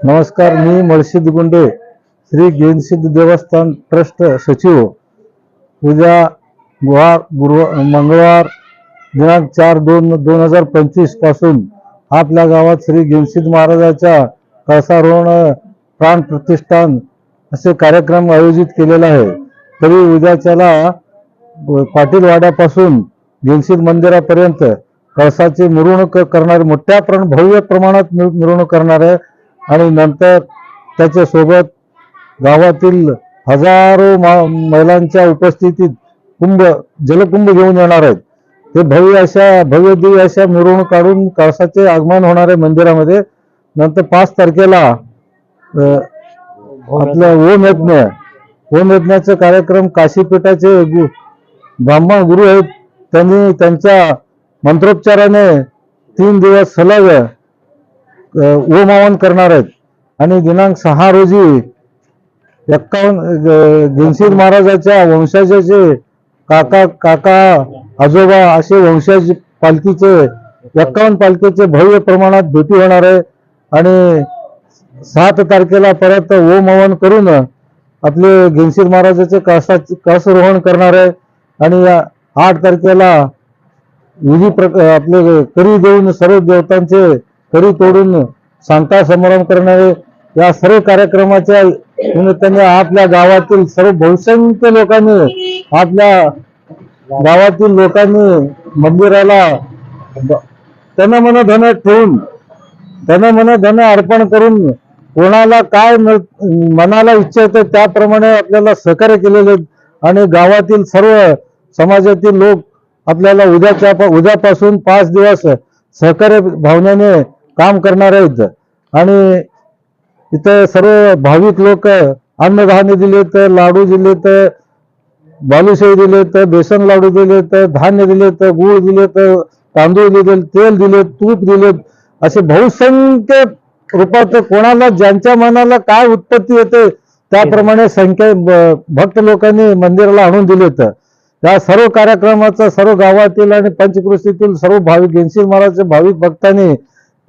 नमस्कार मी मळशीद गुंडे श्री गेनसिद्ध देवस्थान ट्रस्ट सचिव. उद्या गुरुवार गुरु मंगळवार दिनांक चार दोन दोन हजार पंचवीसपासून आपल्या गावात श्री गेनसिद्ध महाराजाच्या कळसारोहण प्राण प्रतिष्ठान असे कार्यक्रम आयोजित केलेला आहे. तरी उद्याच्याला पाटीलवाड्यापासून पाटील गेनसिद्ध मंदिरापर्यंत कळसाची मिरवणूक करणारे मोठ्या प्रमाण भव्य प्रमाणात मिरवणूक करणार आहे आणि नंतर त्याच्यासोबत गावातील हजारो मा- महिलांच्या उपस्थितीत कुंभ जलकुंभ घेऊन येणार आहेत. ते भव्य अशा भव्य दिव्य अशा मिरवणूक काढून कळसाचे आगमन होणार आहे मंदिरामध्ये. नंतर पाच तारखेला आपलं ओम यज्ञ. ओम यज्ञाचा कार्यक्रम काशीपीठाचे ब्राह्मण गुरु आहेत. त्यांनी त्यांच्या मंत्रोच्चाराने तीन दिवस सलग ओमावन करणार आहेत. आणि दिनांक सहा रोजी एक्कावन्न घनशीर महाराजाच्या वंशाचे काका काका आजोबा असे वंशाची पालखीचे एक्कावन्न पालखीचे भव्य प्रमाणात भेटी होणार आहे. आणि सात तारखेला परत ओम हवन करून आपले घनशीर महाराजाचे कळसाचे कळसरोहण करणार आहे. आणि आठ तारखेला विधी प्रक आपले करी देऊन सर्व देवतांचे करी तोडून सांगता समारंभ करणारे या सर्व कार्यक्रमाच्या निमित्ताने आपल्या गावातील सर्व बहुसंख्य लोकांनी आपल्या गावातील लोकांनी मंदिराला त्यांना मनधन धन ठेवून त्यांना मनधन अर्पण करून कोणाला काय मनाला इच्छा येते त्याप्रमाणे आपल्याला सहकार्य केलेले आणि गावातील सर्व समाजातील लोक आपल्याला उद्याच्या उद्यापासून पाच दिवस सहकार्य भावनेने काम करणार आहेत. आणि इथं सर्व भाविक लोक अन्नधान्य दिलेत लाडू दिलेत बालुशाही दिलेत बेसन लाडू दिलेत धान्य दिलेत गूळ दिलेत तांदूळ दिले तेल दिलेत तूप दिलेत असे बहुसंख्य रूपात कोणाला ज्यांच्या मनाला काय उत्पत्ती येते त्याप्रमाणे संख्या भक्त लोकांनी मंदिराला आणून दिलेत या सर्व कार्यक्रमाचा सर्व गावातील आणि पंचकृषीतील सर्व भाविक घेनशील महाराजच्या भाविक भक्तांनी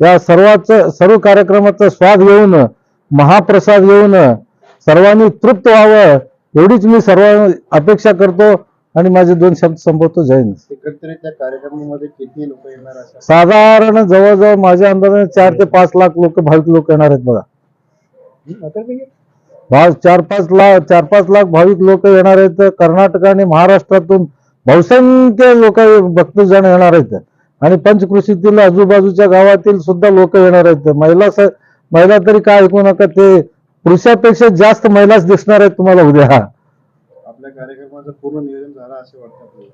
या सर्वाच सर्व कार्यक्रमाचा स्वाद घेऊन महाप्रसाद घेऊन सर्वांनी तृप्त व्हावं एवढीच मी सर्व अपेक्षा करतो आणि माझे दोन शब्द संपवतो. त्या कार्यक्रमामध्ये किती लोक येणार साधारण जवळजवळ माझ्या अंदाजाने चार ते पाच लाख लोक भाविक लोक येणार आहेत बघा. चार पाच लाख चार पाच लाख भाविक लोक येणार आहेत. कर्नाटक आणि महाराष्ट्रातून बहुसंख्य लोक भक्तजण येणार आहेत. आणि पंचकृषीतील आजूबाजूच्या गावातील सुद्धा लोक येणार आहेत. महिला महिला तरी काय ऐकू नका ते पुरुषापेक्षा जास्त महिलाच दिसणार आहेत तुम्हाला उद्या. कार्यक्रमाचं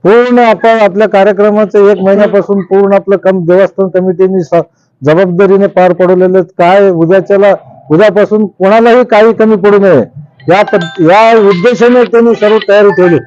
पूर्ण आपण आपल्या कार्यक्रमाचं एक महिन्यापासून पूर्ण आपलं कम देवस्थान कमिटीने जबाबदारीने पार पडवलेलं. काय उद्याच्याला उद्यापासून कोणालाही काही कमी पडू नये. या या उद्देशाने त्यांनी सर्व तयारी ठेवली.